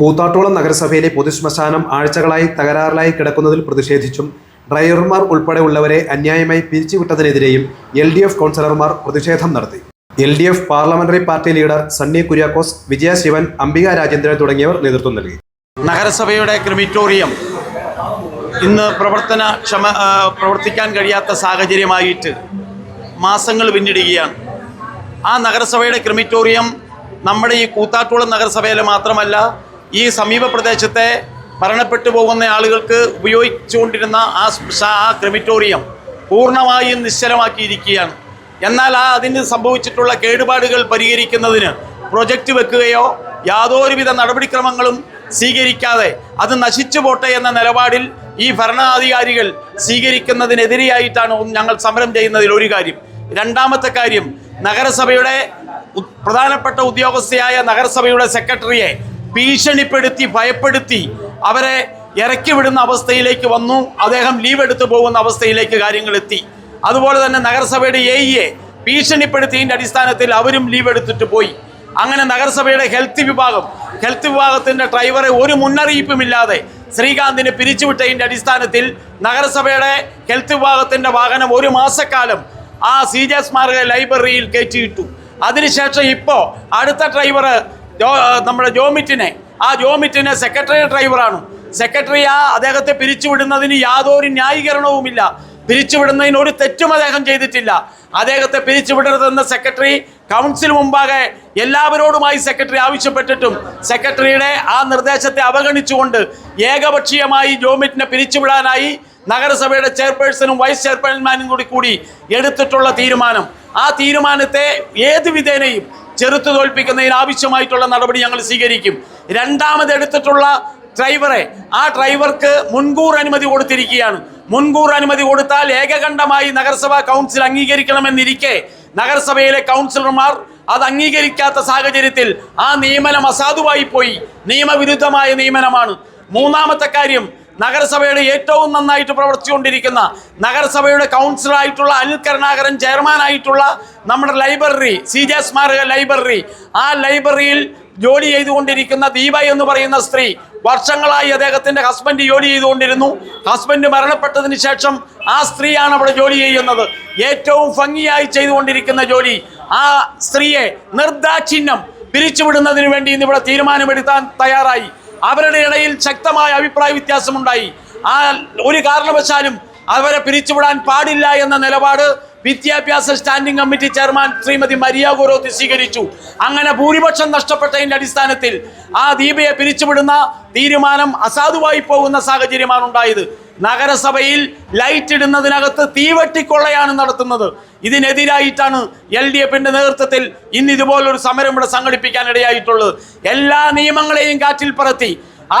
കൂത്താട്ടോളം നഗരസഭയിലെ പൊതുശ്മശാനം ആഴ്ചകളായി തകരാറിലായി കിടക്കുന്നതിൽ പ്രതിഷേധിച്ചും ഡ്രൈവർമാർ ഉൾപ്പെടെയുള്ളവരെ അന്യായമായി പിരിച്ചുവിട്ടതിനെതിരെയും എൽ ഡി എഫ് കൗൺസിലർമാർ പ്രതിഷേധം നടത്തി. L D F parliamentary party leader Sunny Kuriakose Vijaya Sivan Ambika Rajendran തുടങ്ങിയവർ നേതൃത്വം നൽകി. നഗരസഭയുടെ ക്രിമിറ്റോറിയം ഇന്ന് പ്രവർത്തന ക്ഷമ പ്രവർത്തിക്കാൻ കഴിയാത്ത സാഹചര്യമായിട്ട് മാസങ്ങൾ പിന്നിടുകയാണ്. ആ നഗരസഭയുടെ ക്രിമിറ്റോറിയം നമ്മുടെ ഈ കൂത്താട്ടുകുളം നഗരസഭയിൽ മാത്രമല്ല ഈ സമീപ പ്രദേശത്തെ മരണപ്പെട്ടു പോകുന്ന ആളുകൾക്ക് ഉപയോഗിച്ചുകൊണ്ടിരുന്ന ആ ആ ക്രിമിറ്റോറിയം പൂർണമായും നിശ്ചലമാക്കിയിരിക്കുകയാണ്. എന്നാൽ ആ അതിന് സംഭവിച്ചിട്ടുള്ള കേടുപാടുകൾ പരിഹരിക്കുന്നതിന് പ്രൊജക്റ്റ് വെക്കുകയോ യാതൊരുവിധ നടപടിക്രമങ്ങളും സ്വീകരിക്കാതെ അത് നശിച്ചു പോട്ടെ എന്ന നിലപാടിൽ ഈ ഭരണാധികാരികൾ സ്വീകരിക്കുന്നതിനെതിരെയായിട്ടാണ് ഞങ്ങൾ സമരം ചെയ്യുന്നതിൽ ഒരു കാര്യം. രണ്ടാമത്തെ കാര്യം നഗരസഭയുടെ പ്രധാനപ്പെട്ട ഉദ്യോഗസ്ഥയായ നഗരസഭയുടെ സെക്രട്ടറിയെ ഭീഷണിപ്പെടുത്തി ഭയപ്പെടുത്തി അവരെ ഇറക്കി വിടുന്ന അവസ്ഥയിലേക്ക് വന്നു. അദ്ദേഹം ലീവ് എടുത്തു പോകുന്ന അവസ്ഥയിലേക്ക് കാര്യങ്ങൾ എത്തി. അതുപോലെ തന്നെ നഗരസഭയുടെ എ ഇയെ ഭീഷണിപ്പെടുത്തിയതിന്റെ അടിസ്ഥാനത്തിൽ അവരും ലീവ് എടുത്തിട്ട് പോയി. അങ്ങനെ നഗരസഭയുടെ ഹെൽത്ത് വിഭാഗം ഹെൽത്ത് വിഭാഗത്തിന്റെ ഡ്രൈവറെ ഒരു മുന്നറിയിപ്പുമില്ലാതെ ശ്രീകാന്തിനെ പിരിച്ചുവിട്ടതിന്റെ അടിസ്ഥാനത്തിൽ നഗരസഭയുടെ ഹെൽത്ത് വിഭാഗത്തിന്റെ വാഹനം ഒരു മാസക്കാലം ആ സി ജെ സ്മാരക ലൈബ്രറിയിൽ കയറ്റിയിട്ടു. അതിനുശേഷം ഇപ്പോൾ അടുത്ത ഡ്രൈവർ നമ്മുടെ ജോമിറ്റിനെ ആ ജോമിറ്റിനെ സെക്രട്ടറി ഡ്രൈവറാണ് സെക്രട്ടറി ആ അദ്ദേഹത്തെ പിരിച്ചുവിടുന്നതിന് യാതൊരു ന്യായീകരണവുമില്ല. പിരിച്ചുവിടുന്നതിന് ഒരു തെറ്റും അദ്ദേഹം ചെയ്തിട്ടില്ല. അദ്ദേഹത്തെ പിരിച്ചുവിടരുതെന്ന സെക്രട്ടറി കൗൺസിൽ മുമ്പാകെ എല്ലാവരോടുമായി സെക്രട്ടറി ആവശ്യപ്പെട്ടിട്ടും സെക്രട്ടറിയുടെ ആ നിർദ്ദേശത്തെ അവഗണിച്ചുകൊണ്ട് ഏകപക്ഷീയമായി ജോമിറ്റിനെ പിരിച്ചുവിടാനായി നഗരസഭയുടെ ചെയർപേഴ്സണും വൈസ് ചെയർപേഴ്സൺമാനും കൂടി കൂടി എടുത്തിട്ടുള്ള തീരുമാനം. ആ തീരുമാനത്തെ ഏത് വിധേനയും ചെറുത്തു തോൽപ്പിക്കുന്നതിന് ആവശ്യമായിട്ടുള്ള നടപടി ഞങ്ങൾ സ്വീകരിക്കും. രണ്ടാമത് എടുത്തിട്ടുള്ള ഡ്രൈവറെ ആ ഡ്രൈവർക്ക് മുൻകൂർ അനുമതി കൊടുത്തിരിക്കുകയാണ്. മുൻകൂർ അനുമതി കൊടുത്താൽ ഏകകണ്ഠമായി നഗരസഭാ കൗൺസിൽ അംഗീകരിക്കണമെന്നിരിക്കെ നഗരസഭയിലെ കൗൺസിലർമാർ അത് അംഗീകരിക്കാത്ത സാഹചര്യത്തിൽ ആ നിയമനം അസാധുവായി പോയി. നിയമവിരുദ്ധമായ നിയമനമാണ്. മൂന്നാമത്തെ കാര്യം നഗരസഭയുടെ ഏറ്റവും നന്നായിട്ട് പ്രവർത്തിച്ചുകൊണ്ടിരിക്കുന്ന നഗരസഭയുടെ കൗൺസിലറായിട്ടുള്ള അനിൽ കരുണാകരൻ ചെയർമാനായിട്ടുള്ള നമ്മുടെ ലൈബ്രറി സി ജെ സ്മാരക ലൈബ്രറി. ആ ലൈബ്രറിയിൽ ജോലി ചെയ്തുകൊണ്ടിരിക്കുന്ന ദീപ എന്ന് പറയുന്ന സ്ത്രീ വർഷങ്ങളായി അദ്ദേഹത്തിന്റെ ഹസ്ബൻഡ് ജോലി ചെയ്തുകൊണ്ടിരുന്നു. ഹസ്ബൻഡ് മരണപ്പെട്ടതിന് ശേഷം ആ സ്ത്രീയാണ് അവിടെ ജോലി ചെയ്യുന്നത്. ഏറ്റവും ഭംഗിയായി ചെയ്തുകൊണ്ടിരിക്കുന്ന ജോലി. ആ സ്ത്രീയെ നിർദാക്ഷിണ്യം പിരിച്ചുവിടുന്നതിന് വേണ്ടി ഇന്ന് ഇവിടെ തീരുമാനമെടുക്കാൻ തയ്യാറായി. അവരുടെ ഇടയിൽ ശക്തമായ അഭിപ്രായ വ്യത്യാസമുണ്ടായി. ആ ഒരു കാരണവശാലും അവരെ പിരിച്ചുവിടാൻ പാടില്ല എന്ന നിലപാട് വിദ്യാഭ്യാസ standing committee chairman Shrimati Maria Gurothi സ്വീകരിച്ചു. അങ്ങനെ ഭൂരിപക്ഷം നഷ്ടപ്പെട്ടതിന്റെ അടിസ്ഥാനത്തിൽ ആ ദീപയെ പിരിച്ചുവിടുന്ന തീരുമാനം അസാധുവായി പോകുന്ന സാഹചര്യമാണ് ഉണ്ടായത് നഗരസഭയിൽ ലൈറ്റ് ഇടുന്നതിനകത്ത് തീവെട്ടിക്കൊള്ളയാണ് നടത്തുന്നത്. ഇതിനെതിരായിട്ടാണ് എൽ ഡി എഫിന്റെ നേതൃത്വത്തിൽ ഇന്ന് ഇതുപോലൊരു സമരം ഇവിടെ സംഘടിപ്പിക്കാൻ ഇടയായിട്ടുള്ളത് എല്ലാ നിയമങ്ങളെയും കാറ്റിൽ പറത്തി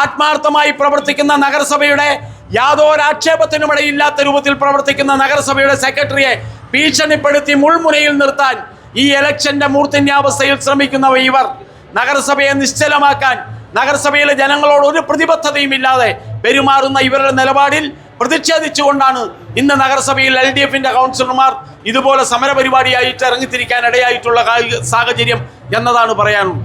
ആത്മാർത്ഥമായി പ്രവർത്തിക്കുന്ന നഗരസഭയുടെ യാതൊരു ആക്ഷേപത്തിനുമിടയില്ലാത്ത രൂപത്തിൽ പ്രവർത്തിക്കുന്ന നഗരസഭയുടെ സെക്രട്ടറിയെ ഭീഷണിപ്പെടുത്തി മുൾമുനയിൽ നിർത്താൻ ഈ ഇലക്ഷന്റെ മൂർത്തിന്യാവസ്ഥയിൽ ശ്രമിക്കുന്നവ ഇവർ. നഗരസഭയെ നിശ്ചലമാക്കാൻ നഗരസഭയിലെ ജനങ്ങളോട് ഒരു പ്രതിബദ്ധതയും ഇല്ലാതെ പെരുമാറുന്ന ഇവരുടെ നിലപാടിൽ പ്രതിഷേധിച്ചുകൊണ്ടാണ് ഇന്ന് നഗരസഭയിൽ എൽ ഡി എഫിന്റെ കൗൺസിലർമാർ ഇതുപോലെ സമരപരിപാടിയായിട്ട് ഇറങ്ങിത്തിരിക്കാൻ ഇടയായിട്ടുള്ള സാഹചര്യം എന്നതാണ് പറയാനുള്ളത്.